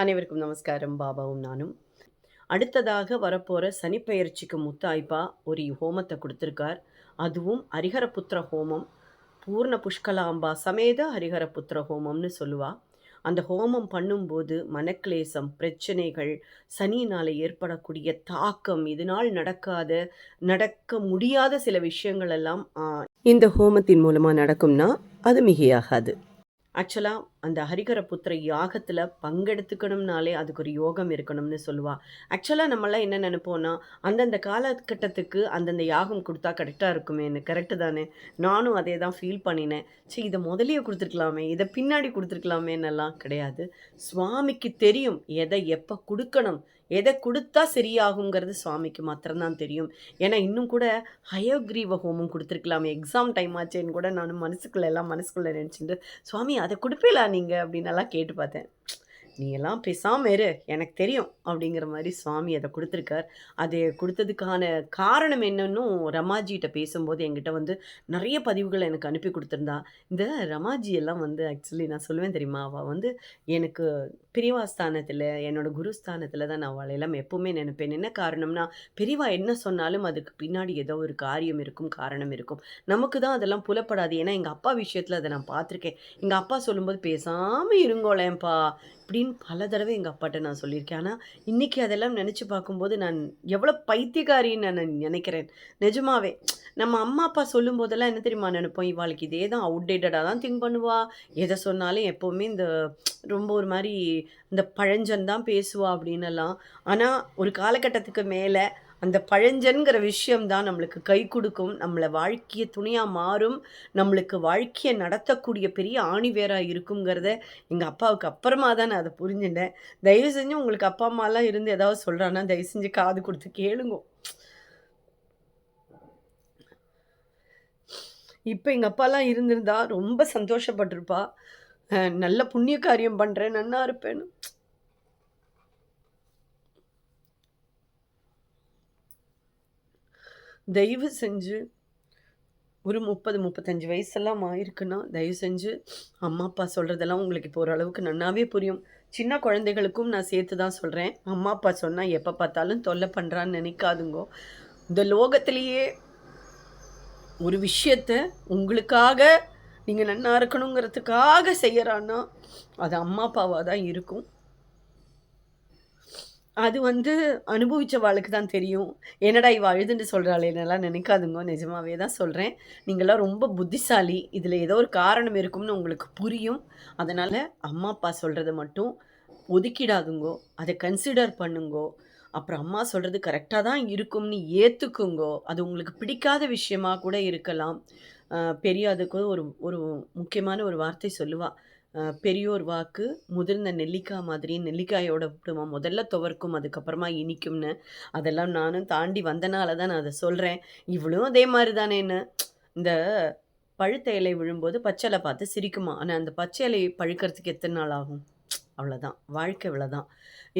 அனைவருக்கும் நமஸ்காரம். பாபாவும் நானும். அடுத்ததாக வரப்போகிற சனிப்பெயர்ச்சிக்கு முத்தாய்ப்பா ஒரு ஹோமத்தை கொடுத்துருக்கார். அதுவும் ஹரிஹரபுத்திர ஹோமம். பூர்ண புஷ்கலாம்பா சமேத ஹரிஹரபுத்திர ஹோமம்னு சொல்லுவா. அந்த ஹோமம் பண்ணும்போது மனக்லேசம் பிரச்சனைகள் சனியினால் ஏற்படக்கூடிய தாக்கம் இதனால் நடக்காத நடக்க முடியாத சில விஷயங்கள் எல்லாம் இந்த ஹோமத்தின் மூலமாக நடக்கும்னா அது மிகையாகாது. ஆக்சுவலாக அந்த ஹரிகரபுத்திர யாகத்தில் பங்கெடுத்துக்கணும்னாலே அதுக்கு ஒரு யோகம் இருக்கணும்னு சொல்லுவாள் ஆக்சுவலாக நம்மளாம் என்ன நினைப்போம்னா அந்தந்த காலகட்டத்துக்கு அந்தந்த யாகம் கொடுத்தா கரெக்டாக இருக்குமேன்னு கரெக்டு தானே? நானும் அதே தான் ஃபீல் பண்ணினேன். சரி இதை முதலையே கொடுத்துருக்கலாமே இதை பின்னாடி கொடுத்துருக்கலாமேன்னெல்லாம் கிடையாது. சுவாமிக்கு தெரியும் எதை எப்போ கொடுக்கணும் எதை கொடுத்தா சரியாகுங்கிறது சுவாமிக்கு மாத்திரம்தான் தெரியும். ஏன்னா இன்னும் கூட ஹயோக்ரீவ ஹோமம் கொடுத்துருக்கலாமே. எக்ஸாம் டைம் ஆச்சேன்னு கூட நான் மனசுக்குள்ள எல்லாம் மனசுக்குள்ளே நினச்சிட்டு சுவாமி அதை கொடுப்பீங்களா நீங்கள் அப்படின்னு எல்லாம் கேட்டு பார்த்தேன். நீ எல்லாம் பேசாமல் இரு எனக்கு தெரியும் அப்படிங்கிற மாதிரி சுவாமி அதை கொடுத்துருக்கார். அது கொடுத்ததுக்கான காரணம் என்னன்னு ரமாஜிகிட்ட பேசும்போது என்கிட்ட வந்து நிறைய பதிவுகளை எனக்கு அனுப்பி கொடுத்துருந்தா. இந்த ரமாஜி எல்லாம் வந்து ஆக்சுவலி நான் சொல்லுவேன் தெரியுமா? அவள் வந்து எனக்கு பிரிவாஸ்தானத்தில் என்னோட குருஸ்தானத்தில் தான் நான் அவளை எல்லாம் எப்பவுமே நினைப்பேன். என்ன காரணம்னா பெரியவா என்ன சொன்னாலும் அதுக்கு பின்னாடி ஏதோ ஒரு காரியம் இருக்கும் காரணம் இருக்கும். நமக்கு தான் அதெல்லாம் புலப்படாது. ஏன்னா எங்கள் அப்பா விஷயத்தில் அதை நான் பார்த்துருக்கேன். எங்கள் அப்பா சொல்லும்போது பேசாமல் இருங்கோளேன்ப்பா. அப்படின்னு பல தடவை எங்கள் அப்பாட்ட நான் சொல்லியிருக்கேன். ஆனால் இன்றைக்கி அதெல்லாம் நினச்சி பார்க்கும்போது நான் எவ்வளோ பைத்தியக்காரின்னு நான் நினைக்கிறேன். நிஜமாவே நம்ம அம்மா அப்பா சொல்லும் போதெல்லாம் என்ன தெரியுமா நினைப்போம்? இவாளுக்கு இதே தான் அவுடேட்டடாக தான் திங்க் பண்ணுவா. எதை சொன்னாலும் எப்போவுமே இந்த ரொம்ப ஒரு மாதிரி இந்த பழஞ்சன் தான் பேசுவா அப்படின்னெல்லாம். ஆனால் ஒரு காலகட்டத்துக்கு மேலே அந்த பழஞ்சன்கிற விஷயம் தான் நம்மளுக்கு கை கொடுக்கும். நம்மளை வாழ்க்கையை துணையாக மாறும். நம்மளுக்கு வாழ்க்கையை நடத்தக்கூடிய பெரிய ஆணிவேராக இருக்குங்கிறத எங்கள் அப்பாவுக்கு அப்புறமா தான் நான் அதை புரிஞ்சுட்டேன். தயவு செஞ்சு உங்களுக்கு அப்பா அம்மாலாம் இருந்து ஏதாவது சொல்கிறான்னா தயவு செஞ்சு காது கொடுத்து கேளுங்க. இப்போ எங்கள் அப்பாலாம் இருந்திருந்தா ரொம்ப சந்தோஷப்பட்டிருப்பா. நல்ல புண்ணிய காரியம் பண்ணுறேன் நன்னா இருப்பேன்னு. தயவு செஞ்சு ஒரு முப்பது முப்பத்தஞ்சு வயசெல்லாம் ஆயிருக்குன்னா தயவு செஞ்சு அம்மா அப்பா சொல்கிறதெல்லாம் உங்களுக்கு இப்போ ஓரளவுக்கு நன்னாவே புரியும். சின்ன குழந்தைகளுக்கும் நான் சேர்த்து தான் சொல்கிறேன் அம்மா அப்பா சொன்னால் எப்போ பார்த்தாலும் தொல்லை பண்ணுறான்னு நினைக்காதுங்கோ. இந்த லோகத்திலேயே ஒரு விஷயத்த உங்களுக்காக நீங்கள் நன்னா இருக்கணுங்கிறதுக்காக செய்கிறான்னா அது அம்மா அப்பாவாக தான் இருக்கும். அது வந்து அனுபவிச்ச தான் தெரியும். என்னடா இவ அழுதுன்னு சொல்கிறாளே என்னெல்லாம் நினைக்காதுங்க. நிஜமாவே தான் சொல்கிறேன் நீங்களாம் ரொம்ப புத்திசாலி. இதில் ஏதோ ஒரு காரணம் இருக்கும்னு உங்களுக்கு புரியும். அதனால் அம்மா அப்பா சொல்கிறத மட்டும் ஒதுக்கிடாதுங்கோ. அதை கன்சிடர் பண்ணுங்கோ. அப்புறம் அம்மா சொல்கிறது கரெக்டாக தான் இருக்கும்னு ஏற்றுக்குங்கோ அது உங்களுக்கு பிடிக்காத விஷயமா கூட இருக்கலாம். பெரிய அதுக்கு ஒரு ஒரு முக்கியமான ஒரு வார்த்தை சொல்லுவாள் பெரியோர் வாக்கு முதிர்ந்த நெல்லிக்காய் மாதிரி நெல்லிக்காயோட விடுமா முதல்ல துவர்க்கும் அதுக்கப்புறமா இனிக்கும்னு. அதெல்லாம் நானும் தாண்டி வந்தனால தான் நான் அதை சொல்கிறேன் இவளும் அதே மாதிரி தானேன்னு. இந்த பழுத்த இலை விழும்போது பச்சை இலை பார்த்து சிரிக்குமா? ஆனால் அந்த பச்சை இலை பழுக்கிறதுக்கு எத்தனை நாள் ஆகும்? அவ்வளோதான் வாழ்க்கை இவ்வளோதான்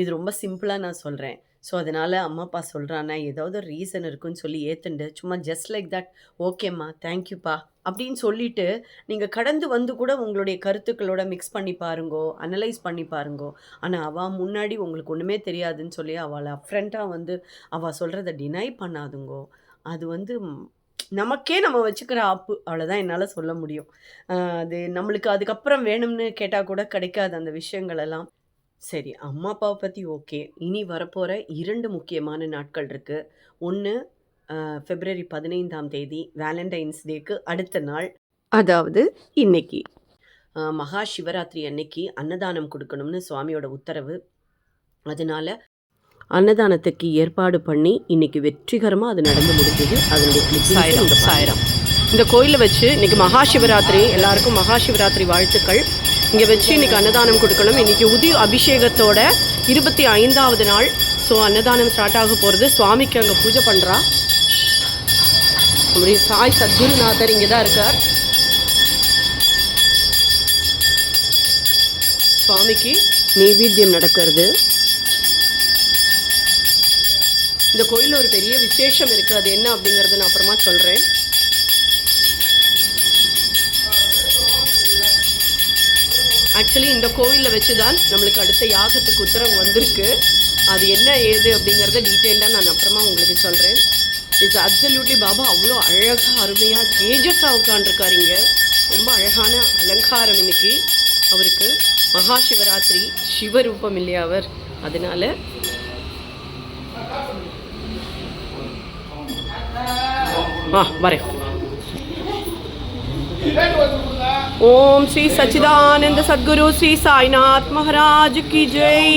இது ரொம்ப சிம்பிளாக நான் சொல்கிறேன் ஸோ அதனால் அம்மா அப்பா சொல்கிறானா ஏதாவது ரீசன் இருக்குன்னு சொல்லி ஏற்றுண்டு சும்மா ஜஸ்ட் லைக் தட் ஓகேம்மா. தேங்க்யூப்பா அப்படின்னு சொல்லிட்டு நீங்கள் கடந்து வந்து கூட உங்களுடைய கருத்துக்களோட மிக்ஸ் பண்ணி பாருங்கோ அனலைஸ் பண்ணி பாருங்கோ. ஆனால் அவள் முன்னாடி உங்களுக்கு ஒன்றுமே தெரியாதுன்னு சொல்லி அவளை ஃப்ரெண்டாக வந்து அவள் சொல்கிறத டினை பண்ணாதுங்கோ. அது வந்து நமக்கே நம்ம வச்சுக்கிற ஆப்பு அவ்வளோதான் என்னால் சொல்ல முடியும். அது நம்மளுக்கு அதுக்கப்புறம் வேணும்னு கேட்டால் கூட கிடைக்காது அந்த விஷயங்களெல்லாம் சரி அம்மா அப்பாவை பற்றி ஓகே இனி வரப்போகிற இரண்டு முக்கியமான நாட்கள் இருக்குது ஒன்று பிப்ரவரி பதினைந்தாம் தேதி வேலண்டைன்ஸ் டேக்கு அடுத்த நாள். அதாவது இன்னைக்கு. மகா சிவராத்திரி அன்னைக்கு அன்னதானம் கொடுக்கணும்னு சுவாமியோட உத்தரவு. அதனால அன்னதானத்துக்கு ஏற்பாடு பண்ணி இன்னைக்கு வெற்றிகரமாக அது நடந்து முடிஞ்சது. அதனுடைய சாயிரம் சாயிரம். இந்த கோயிலில் வச்சு இன்னைக்கு மகா சிவராத்திரி எல்லாருக்கும் மகா சிவராத்திரி வாழ்த்துக்கள். இங்கே வச்சு இன்னைக்கு அன்னதானம் கொடுக்கணும். இன்னைக்கு உதி அபிஷேகத்தோட இருபத்தி ஐந்தாவது நாள். ஸோ அன்னதானம் ஸ்டார்ட் ஆக போகிறது சுவாமிக்கு அங்கே பூஜை பண்ணுறா நம்முடைய சாய் சத்குருநாதர் இங்கே தான் இருக்கார். சுவாமிக்கு நெய்வேத்தியம் நடக்கிறது. இந்த கோயிலில் ஒரு பெரிய விசேஷம் இருக்குது அது என்ன அப்படிங்கிறத நான் அப்புறமா சொல்கிறேன் ஆக்சுவலி இந்த கோவிலில் வச்சு தான் நம்மளுக்கு அடுத்த யாகத்துக்கு உத்தரவு வந்திருக்கு. அது என்ன ஏது அப்படிங்கிறத டீட்டெயிலாக நான் அப்புறமா உங்களுக்கு சொல்கிறேன் இட்ஸ் அப்சல்யூட்லி பாபா அவ்வளோ அழகாக அருமையாக தேஜஸாக உட்காண்டிருக்காருங்க ரொம்ப அழகான அலங்காரம் இன்னைக்கு. அவருக்கு மகா சிவராத்திரி சிவரூபம் இல்லையா அவர்? அதனால ஆ வரேன். ஓம் ஸ்ரீ சச்சிதானந்த சத்குரு ஸ்ரீ சாய்நாத் மகாராஜ் கி ஜெய்.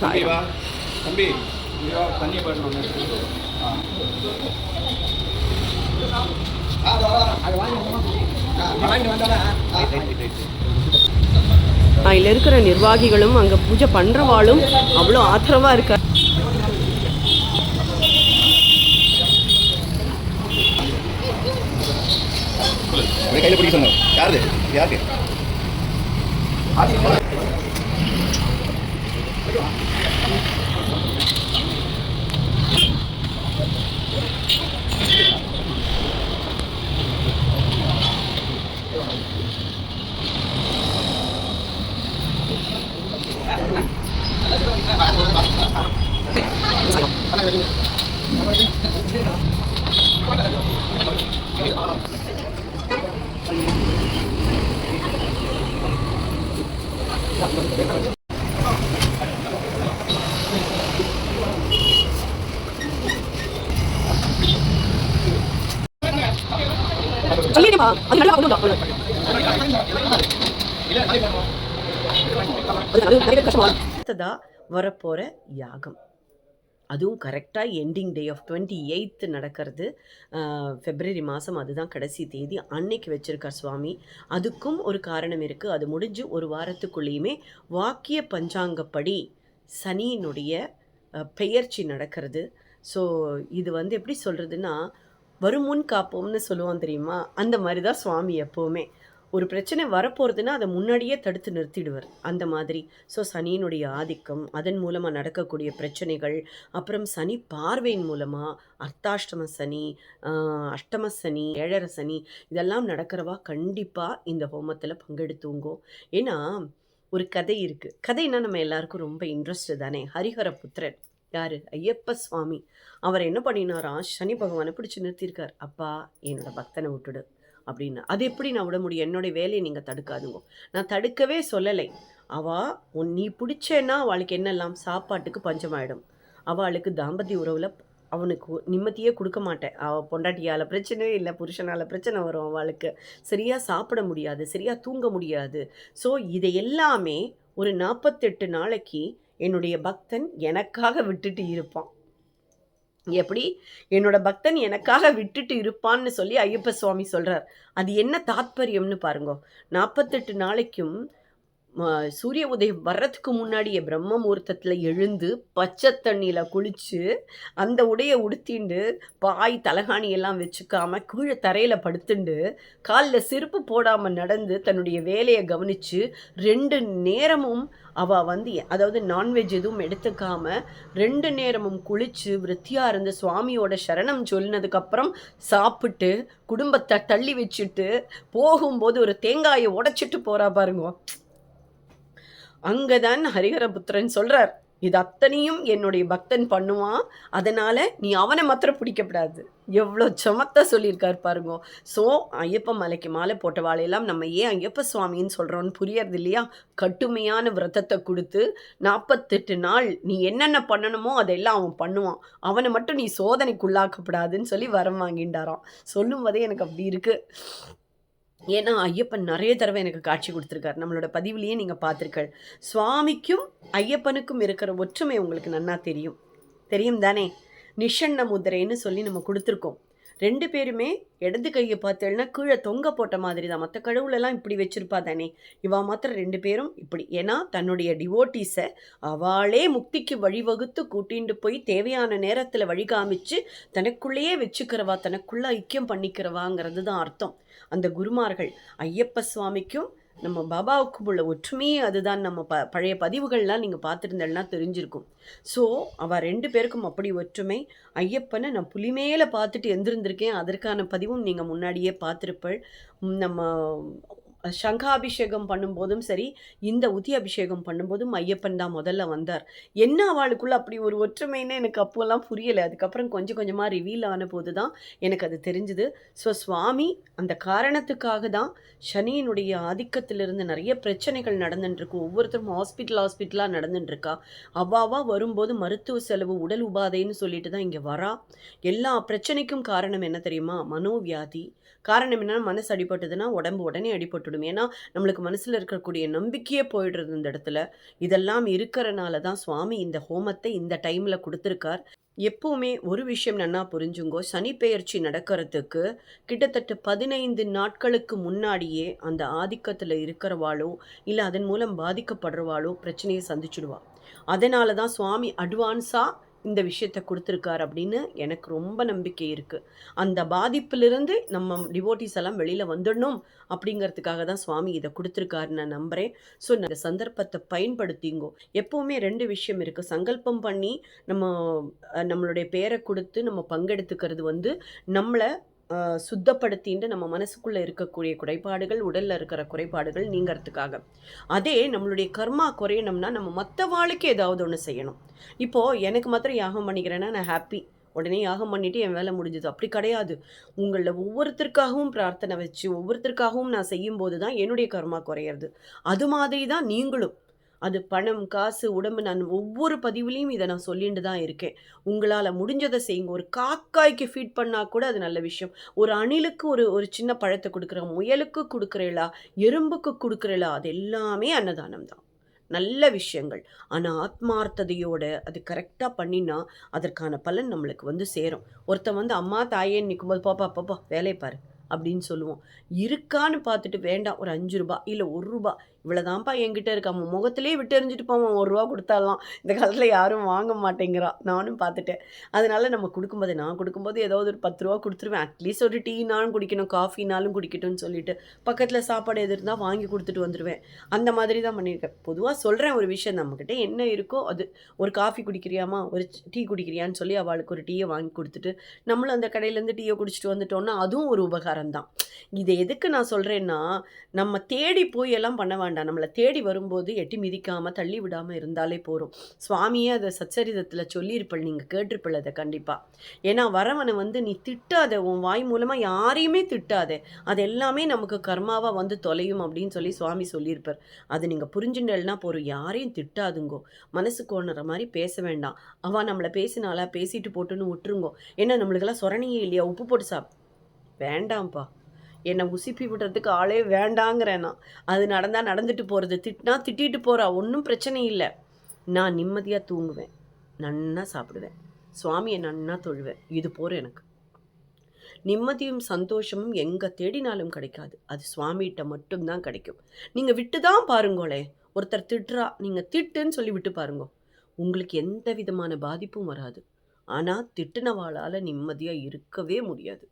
சாய் தம்பி தண்ணி போடணும் அதில் இருக்கிற நிர்வாகிகளும் அங்கே பூஜை பண்ணுறவாளும் அவ்வளோ ஆத்திரமாக இருக்கா அப்படியே கையில பிடிக்க சொன்னோம். யாருது யாருக்கு அடுத்ததா வரப்போகிற யாகம். அதுவும் கரெக்டாக ending day of twenty eighth நடக்கிறது ஃபெப்ரவரி மாதம் அதுதான் கடைசி தேதி. அன்னைக்கு வச்சிருக்கார் சுவாமி. அதுக்கும் ஒரு காரணம் இருக்குது அது முடிஞ்சு ஒரு வாரத்துக்குள்ளேயுமே வாக்கிய பஞ்சாங்கப்படி சனியினுடைய பெயர்ச்சி நடக்கிறது. ஸோ இது வந்து எப்படி சொல்கிறதுன்னா வருமுன் காப்போம்னு சொல்லுவோம் தெரியுமா? அந்த மாதிரி தான் சுவாமி எப்போவுமே. ஒரு பிரச்சனை வரப்போகிறதுனா அதை முன்னாடியே தடுத்து நிறுத்திடுவார். அந்த மாதிரி. ஸோ சனியினுடைய ஆதிக்கம் அதன் மூலமாக நடக்கக்கூடிய பிரச்சனைகள் அப்புறம் சனி பார்வையின் மூலமாக அர்த்தாஷ்டம சனி அஷ்டம சனி ஏழரை சனி இதெல்லாம் நடக்கிறவா கண்டிப்பாக இந்த ஹோமத்தில் பங்கெடுத்துங்கோ. ஏன்னா ஒரு கதை இருக்குது கதைன்னா நம்ம எல்லாருக்கும் ரொம்ப இன்ட்ரெஸ்ட் தானே? ஹரிஹர புத்திரன் யார்? ஐயப்ப சுவாமி. அவர் என்ன பண்ணினாரா? சனி பகவானை பிடிச்சி நிறுத்தியிருக்கார் அப்பா என்னோட பக்தனை விட்டுடு அப்படின்னு. அது எப்படி நான் விட முடியும்? என்னுடைய வேலையை நீங்கள் தடுக்காதுங்க. நான் தடுக்கவே சொல்லலை. அவா உன் நீ பிடிச்சேன்னா அவளுக்கு என்னெல்லாம்? சாப்பாட்டுக்கு பஞ்சமாயிடும். அவளுக்கு தாம்பத்திய உறவில் அவனுக்கு நிம்மதியே கொடுக்க மாட்டேன். அவள் பொண்டாட்டியால் பிரச்சனை இல்லை. புருஷனால் பிரச்சனை வரும் அவளுக்கு. சரியாக சாப்பிட முடியாது. சரியாக தூங்க முடியாது. ஸோ இதை எல்லாமே ஒரு நாற்பத்தெட்டு நாளைக்கு என்னுடைய பக்தன் எனக்காக விட்டுட்டு இருப்பான். எப்படி? என்னோட பக்தன் எனக்காக விட்டுட்டு இருப்பான்னு சொல்லி ஐயப்ப சுவாமி சொல்றார். அது என்ன தாத்பரியம்னு பாருங்க. நாற்பத்தெட்டு நாளைக்கும் சூரிய உதயம் வர்றதுக்கு முன்னாடியே பிரம்ம முகூர்த்தத்தில் எழுந்து பச்சை தண்ணியில் குளித்து அந்த உடையை உடுத்திண்டு பாய் தலகாணி எல்லாம் வச்சுக்காம கீழே தரையில் படுத்துண்டு காலில் செருப்பு போடாமல் நடந்து தன்னுடைய வேலையை கவனித்து ரெண்டு நேரமும் அவள் வந்து அதாவது நான்வெஜ் எதுவும் எடுத்துக்காம ரெண்டு நேரமும் குளித்து விருத்தியாக இருந்து சுவாமியோட சரணம் சொல்லினதுக்கப்புறம் சாப்பிட்டு குடும்பத்தை தள்ளி வச்சுட்டு போகும்போது ஒரு தேங்காயை உடைச்சிட்டு போறா பாருங்க. அங்கதான் ஹரிஹரபுத்திரன் சொல்றார் இது அத்தனையும் என்னுடைய பக்தன் பண்ணுவான் அதனால நீ அவனை மாத்திரம் பிடிக்கப்படாது. எவ்வளோ சமத்தா சொல்லியிருக்கார் பாருங்க. ஸோ ஐயப்ப மலைக்கு மாலை போட்ட வாழையெல்லாம் நம்ம ஏன் ஐயப்ப சுவாமின்னு சொல்கிறோன்னு புரியறது இல்லையா? கட்டுமையான விரதத்தை கொடுத்து நாற்பத்தெட்டு நாள் நீ என்னென்ன பண்ணணுமோ அதெல்லாம் அவன் பண்ணுவான். அவனை மட்டும் நீ சோதனைக்குள்ளாக்கப்படாதுன்னு சொல்லி வரம் வாங்கிண்டாராம் சொல்லும் போதே எனக்கு அப்படி இருக்குது ஏன்னா ஐயப்பன் நிறைய தடவை எனக்கு காட்சி கொடுத்துருக்காரு. நம்மளோட பதிவுலேயே நீங்கள் பார்த்துருக்கள் சுவாமிக்கும் ஐயப்பனுக்கும் இருக்கிற ஒற்றுமை உங்களுக்கு நன்னா தெரியும். தெரியும் தானே? நிஷண்ண முதிரைன்னு சொல்லி நம்ம கொடுத்துருக்கோம். ரெண்டு பேருமே இடது கையை பார்த்தேன்னா கீழே தொங்க போட்ட மாதிரி தான் மற்ற கடவுளெல்லாம் இப்படி வச்சுருப்பா தானே. இவா மாத்திரம் ரெண்டு பேரும் இப்படி. ஏன்னா தன்னுடைய டிவோட்டீஸை அவளே முக்திக்கு வழிவகுத்து கூட்டிகிட்டு போய் தேவையான நேரத்தில் வழி காமிச்சு தனக்குள்ளேயே வச்சுக்கிறவா தனக்குள்ளே ஐக்கியம் பண்ணிக்கிறவாங்கிறது தான் அர்த்தம். அந்த குருமார்கள் ஐயப்ப சுவாமிக்கும் நம்ம பாபாவுக்கு உள்ள ஒற்றுமையே அதுதான் நம்ம ப பழைய பதிவுகள்லாம் நீங்கள் பார்த்துருந்தேன்னா தெரிஞ்சிருக்கும். ஸோ அவள் ரெண்டு பேருக்கும் அப்படி ஒற்றுமை. ஐயப்பனை நான் புலி மேலே பார்த்துட்டு எந்திருந்திருக்கேன். அதற்கான பதிவும் நீங்கள் முன்னாடியே பார்த்துருப்பள். நம்ம சங்காபிஷேகம் பண்ணும்போதும் சரி, இந்த உதி அபிஷேகம் பண்ணும்போதும் ஐயப்பன் தான் முதல்ல வந்தார். என்ன அவளுக்குள்ள அப்படி ஒரு ஒற்றுமைன்னு எனக்கு அப்போல்லாம் புரியலை அதுக்கப்புறம் கொஞ்சம் கொஞ்சமாக ரிவீல் ஆன போது தான் எனக்கு அது தெரிஞ்சுது ஸோ சுவாமி அந்த காரணத்துக்காக தான் சனியினுடைய ஆதிக்கத்திலிருந்து நிறைய பிரச்சனைகள் நடந்துட்டுருக்கு ஒவ்வொருத்தரும் ஹாஸ்பிட்டல் ஹாஸ்பிட்டலாக நடந்துட்டுருக்கா அவ்வாவா வரும்போது மருத்துவ செலவு, உடல் உபாதைன்னு சொல்லிட்டு தான் இங்கே வரா. எல்லா பிரச்சனைக்கும் காரணம் என்ன தெரியுமா? மனோவியாதி. காரணம் என்னன்னா, மனசு அடிபட்டதுன்னா உடம்பு உடனே அடிபட்டுடும். ஏன்னா, நம்மளுக்கு மனசில் இருக்கக்கூடிய நம்பிக்கையே போயிடுறது இந்த இடத்துல. இதெல்லாம் இருக்கிறனால தான் சுவாமி இந்த ஹோமத்தை இந்த டைமில் கொடுத்துருக்கார் எப்போவுமே ஒரு விஷயம் நன்னா புரிஞ்சுங்கோ. சனி பெயர்ச்சி நடக்கிறதுக்கு கிட்டத்தட்ட 15 நாட்களுக்கு முன்னாடியே அந்த ஆதிக்கத்தில் இருக்கிறவாளோ, இல்லை அதன் மூலம் பாதிக்கப்படுறவாளோ பிரச்சனையை சந்திச்சுடுவா. அதனால தான் சுவாமி அட்வான்ஸாக இந்த விஷயத்த கொடுத்துருக்கார் அப்படின்னு எனக்கு ரொம்ப நம்பிக்கை இருக்குது அந்த பாதிப்பிலிருந்து நம்ம டிவோட்டிஸ் எல்லாம் வெளியில் வந்துடணும் அப்படிங்கிறதுக்காக தான் சுவாமி இதை கொடுத்துருக்காரு நான் நம்புகிறேன் ஸோ இந்த சந்தர்ப்பத்தை பயன்படுத்திங்கோ. எப்போவுமே ரெண்டு விஷயம் இருக்குது சங்கல்பம் பண்ணி நம்ம நம்மளுடைய பேரை கொடுத்து நம்ம பங்கெடுத்துக்கிறது வந்து நம்மளை அ நம்ம மனசுக்குள்ளே இருக்கக்கூடிய குறைபாடுகள், உடலில் இருக்கிற குறைபாடுகள் நீங்கறதுக்காக. அதே நம்மளுடைய கர்மா குறையணும்னா நம்ம மற்ற வாழ்க்கை ஏதாவது ஒன்று செய்யணும். இப்போ எனக்கு மாத்திரம் யாகம் பண்ணிக்கிறேன்னா நான் ஹாப்பி உடனே யாகம் பண்ணிட்டு என் வேலை முடிஞ்சது அப்படி கிடையாது. உங்களில் ஒவ்வொருத்தருக்காகவும் பிரார்த்தனை வச்சு, ஒவ்வொருத்தருக்காகவும் நான் செய்யும்போது தான் என்னுடைய கர்மா குறையிறது அது மாதிரி தான் நீங்களும். அது பணம், காசு, உடம்பு நான் ஒவ்வொரு பதிவுலேயும் இதை நான் சொல்லிட்டு தான் இருக்கேன். உங்களால் முடிஞ்சதை செய்யுங்க. ஒரு காக்காய்க்கு ஃபீட் பண்ணால் கூட அது நல்ல விஷயம். ஒரு அணிலுக்கு ஒரு ஒரு சின்ன பழத்தை கொடுக்குற முயலுக்கு கொடுக்குறீளா எறும்புக்கு கொடுக்குறீளா அது எல்லாமே அன்னதானம் தான். நல்ல விஷயங்கள். ஆனால் ஆத்மார்த்ததையோட அது கரெக்டாக பண்ணினா, அதற்கான பலன் நம்மளுக்கு வந்து சேரும். ஒருத்தன் வந்து அம்மா, தாயே நிற்கும்போது பாப்பா பாப்பா வேலையை பாரு" அப்படின்னு சொல்லுவோம். இருக்கான்னு பார்த்துட்டு வேண்டாம் ஒரு அஞ்சு ரூபா இல்லை ஒரு ரூபா இவ்வளோதான்ப்பா என்கிட்ட இருக்க அவன் முகத்திலே விட்டு எறிஞ்சிட்டு போவான் ஒரு ரூபா கொடுத்தாலாம் இந்த காலத்தில் யாரும் வாங்க மாட்டேங்கிறான் நானும் பார்த்துட்டேன். அதனால நம்ம கொடுக்கும்போது நான் கொடுக்கும்போது ஏதாவது ஒரு பத்து ரூபா கொடுத்துருவேன் அட்லீஸ்ட் ஒரு டீனாலும் குடிக்கணும், காஃபினாலும் குடிக்கட்டும்னு சொல்லிட்டு. பக்கத்தில் சாப்பாடு எது இருந்தால் வாங்கி கொடுத்துட்டு வந்துருவேன். அந்த மாதிரி தான் பண்ணியிருக்கேன். பொதுவாக சொல்கிறேன் ஒரு விஷயம் நம்மக்கிட்ட என்ன இருக்கோ அது. ஒரு காஃபி குடிக்கிறியாம்மா? ஒரு டீ குடிக்கிறியான்னு சொல்லி அவளுக்கு ஒரு டீயை வாங்கி கொடுத்துட்டு நம்மளும் அந்த கடையிலேருந்து டீயை குடிச்சிட்டு வந்துட்டோம்னா, அதுவும் ஒரு உபகாரம் தான். இது எதுக்கு நான் சொல்கிறேன்னா நம்ம தேடி போய் எல்லாம் பண்ண வேண்டாம். நம்மளை தேடி வரும்போது எட்டி மிதிக்காமல் தள்ளி விடாமல் இருந்தாலே போகிறோம் சுவாமியே அதை சச்சரிதத்தில் சொல்லியிருப்பள். நீங்கள் கேட்டிருப்பள் அதை கண்டிப்பாக ஏன்னா வரவனை வந்து நீ திட்டாத. உன் வாய் மூலமாக யாரையுமே திட்டாத. அது எல்லாமே நமக்கு கர்மாவாக வந்து தொலையும் அப்படின்னு சொல்லி சுவாமி சொல்லியிருப்பார். அது நீங்கள் புரிஞ்சுண்டல்னா போகிறோம் யாரையும் திட்டாதுங்கோ. மனசுக்கு கோணுற மாதிரி பேச வேண்டாம். அவ நம்மளை பேசினாலா பேசிட்டு போட்டுன்னு விட்டுருங்கோ. ஏன்னா நம்மளுக்கெல்லாம் சொரணையே இல்லையா? உப்பு போட்டு சாப் வேண்டாம்ப்பா. என்னை உசுப்பி விடுறதுக்கு ஆளே வேண்டாங்கிறேன் நான். அது நடந்தால் நடந்துட்டு போகிறது திட்டினா திட்டிட்டு போகிறா ஒன்றும் பிரச்சனை இல்லை நான் நிம்மதியாக தூங்குவேன். நன்னா சாப்பிடுவேன். சுவாமியை நன்னா தொழுவேன். இது போகிற எனக்கு. நிம்மதியும், சந்தோஷமும் எங்கே தேடினாலும் கிடைக்காது. அது சுவாமிகிட்ட மட்டும் தான் கிடைக்கும். நீங்கள் விட்டு தான் பாருங்களே ஒருத்தர் திட்டுறா. நீங்கள் திட்டுன்னு சொல்லி விட்டு பாருங்கோ. உங்களுக்கு எந்த விதமான பாதிப்பும் வராது. ஆனால் திட்டுனவாளால் நிம்மதியாக இருக்கவே முடியாது.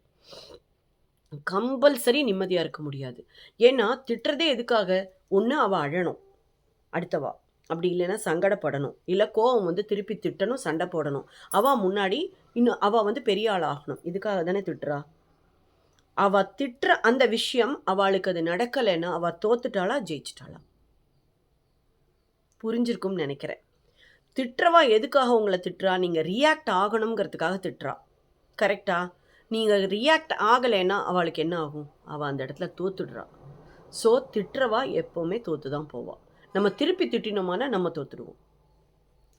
கம்பல்சரி நிம்மதியா இருக்க முடியாது. ஏன்னா திட்டுறதே எதுக்காக? ஒன்று அவள் அழணும். அடுத்தவா. அப்படி இல்லைன்னா சங்கடப்படணும். இல்லை கோவம் வந்து திருப்பி திட்டணும், சண்டை போடணும். அவள் முன்னாடி இன்னும் அவள் வந்து பெரிய ஆள் ஆகணும். இதுக்காக தானே திட்டுறா. அவள் திட்டுற அந்த விஷயம் அவளுக்கு அது நடக்கலைன்னா, அவள் தோத்துட்டாளா? ஜெயிச்சுட்டாளா? புரிஞ்சிருக்கும்னு நினைக்கிறேன் திட்டுறவா எதுக்காக உங்களை திட்டுறா? நீங்கள் ரியாக்ட் ஆகணுங்கிறதுக்காக திட்டுறா. கரெக்டாக நீங்கள் ரியாக்ட் ஆகலைன்னா, அவளுக்கு என்ன ஆகும்? அவள் அந்த இடத்துல தோத்துடுறா. ஸோ திட்டுறவா எப்போவுமே தோற்று தான் போவாள் நம்ம திருப்பி திட்டினோமானா நம்ம தோற்றுடுவோம்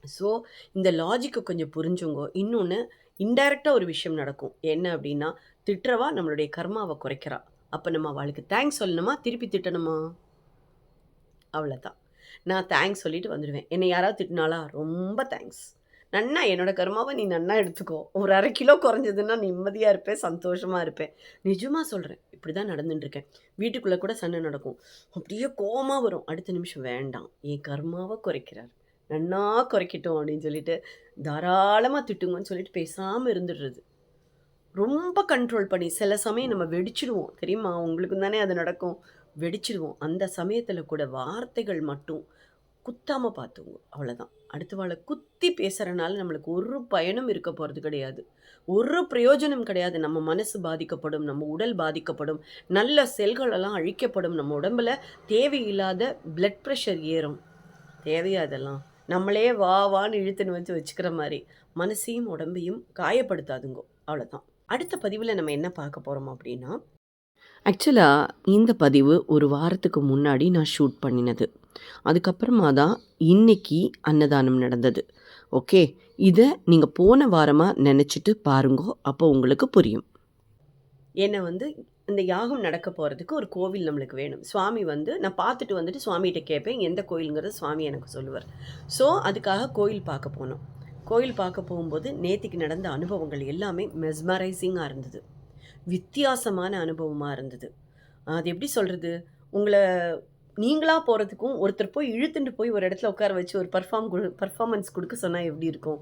ஸோ இந்த லாஜிக்கை கொஞ்சம் புரிஞ்சுங்க இன்னொன்று இன்டைரக்டாக ஒரு விஷயம் நடக்கும். என்ன அப்படின்னா, திட்டுறவா நம்மளுடைய கர்மாவை குறைக்கிறா. அப்போ நம்ம அவளுக்கு தேங்க்ஸ் சொல்லணுமா? திருப்பி திட்டணுமா? அவ்வளோதான் நான் தேங்க்ஸ் சொல்லிட்டு வந்துடுவேன். என்னை யாராவது திட்டினாலா ரொம்ப தேங்க்ஸ். நன்னா என்னோட கருமாவை நீ நன்னா எடுத்துக்கோ. ஒரு அரை கிலோ குறைஞ்சதுன்னா நிம்மதியாக இருப்பேன், சந்தோஷமாக இருப்பேன். நிஜமாக சொல்கிறேன் இப்படி தான் நடந்துட்டுருக்கேன். வீட்டுக்குள்ளே கூட சண்டை நடக்கும். அப்படியே கோமாக வரும். அடுத்த நிமிஷம் வேண்டாம். என் கர்மாவை குறைக்கிறார். நன்னா குறைக்கட்டும் அப்படின்னு சொல்லிட்டு, தாராளமாக திட்டுங்கன்னு சொல்லிட்டு பேசாமல் இருந்துடுறது. ரொம்ப கண்ட்ரோல் பண்ணி சில சமயம் நம்ம வெடிச்சிடுவோம். தெரியுமா? உங்களுக்கு தானே அது நடக்கும். வெடிச்சிடுவோம். அந்த சமயத்தில் கூட வார்த்தைகள் மட்டும் குத்தாமல் பார்த்துங்க அவ்வளோதான் அடுத்தவாளை குத்தி பேசுகிறனால நம்மளுக்கு ஒரு பயனும் இருக்க போகிறது கிடையாது. ஒரு பிரயோஜனம் கிடையாது. நம்ம மனசு பாதிக்கப்படும் நம்ம உடல் பாதிக்கப்படும் நல்ல செல்களெல்லாம் அழிக்கப்படும் நம்ம உடம்புல தேவையில்லாத பிளட் ப்ரெஷர் ஏறும். தேவையா அதெல்லாம் நம்மளே வா வான்னு இழுத்துன்னு வச்சு வச்சுக்கிற மாதிரி மனசையும் உடம்பையும் காயப்படுத்தாதுங்கோ. அவ்வளோதான் அடுத்த பதிவில் நம்ம என்ன பார்க்க போகிறோம் அப்படின்னா ஆக்சுவலாக இந்த பதிவு ஒரு வாரத்துக்கு முன்னாடி நான் ஷூட் பண்ணினது. அதுக்கப்புறமா தான் இன்னைக்கு அன்னதானம் நடந்தது. ஓகே? இதை நீங்கள் போன வாரமாக நினச்சிட்டு பாருங்கோ அப்போ உங்களுக்கு புரியும். என்னை வந்து இந்த யாகம் நடக்க போகிறதுக்கு ஒரு கோவில் நம்மளுக்கு வேணும். சுவாமி வந்து நான் பார்த்துட்டு வந்துட்டு சுவாமிகிட்ட கேட்பேன் எந்த கோயிலுங்கிறது சுவாமி எனக்கு சொல்லுவார். ஸோ அதுக்காக கோயில் பார்க்க போனோம். கோயில் பார்க்க போகும்போது நேத்திக்கு நடந்த அனுபவங்கள் எல்லாமே மெஸ்மரைசிங்காக இருந்தது. வித்தியாசமான அனுபவமாக இருந்தது. அது எப்படி சொல்கிறது உங்களை நீங்களாக போகிறதுக்கும் ஒருத்தர் போய் இழுத்துட்டு போய் ஒரு இடத்துல உட்கார வச்சு ஒரு பர்ஃபார்ம் கொடு பர்ஃபார்மன்ஸ் கொடுக்க சொன்னால் எப்படி இருக்கும்?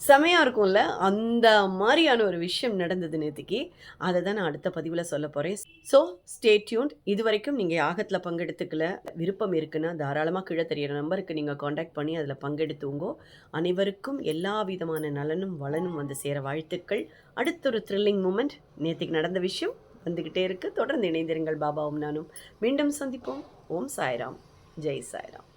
செமையாக இருக்கும்ல? அந்த மாதிரியான ஒரு விஷயம் நடந்தது நேற்றுக்கு அதை தான் நான் அடுத்த பதிவில் சொல்ல போகிறேன் ஸோ ஸ்டே டியூன்ட் இது வரைக்கும் நீங்கள் யாகத்தில் பங்கெடுத்துக்கல விருப்பம் இருக்குன்னா தாராளமாக கீழே தெரியிற நம்பருக்கு நீங்கள் காண்டாக்ட் பண்ணி அதில் பங்கெடுத்துங்கோ அனைவருக்கும் எல்லா விதமான நலனும் வளனும் வந்து சேர வாழ்த்துக்கள். அடுத்த ஒரு த்ரில்லிங் மூமெண்ட் நேற்றுக்கு நடந்த விஷயம். வந்துக்கிட்டே இருக்கு. தொடர்ந்து இணைந்திருங்கள் பாபாவும் நானும். மீண்டும் சந்திப்போம். ஓம் சாய்ராம். ஜெய் சாய்ராம்.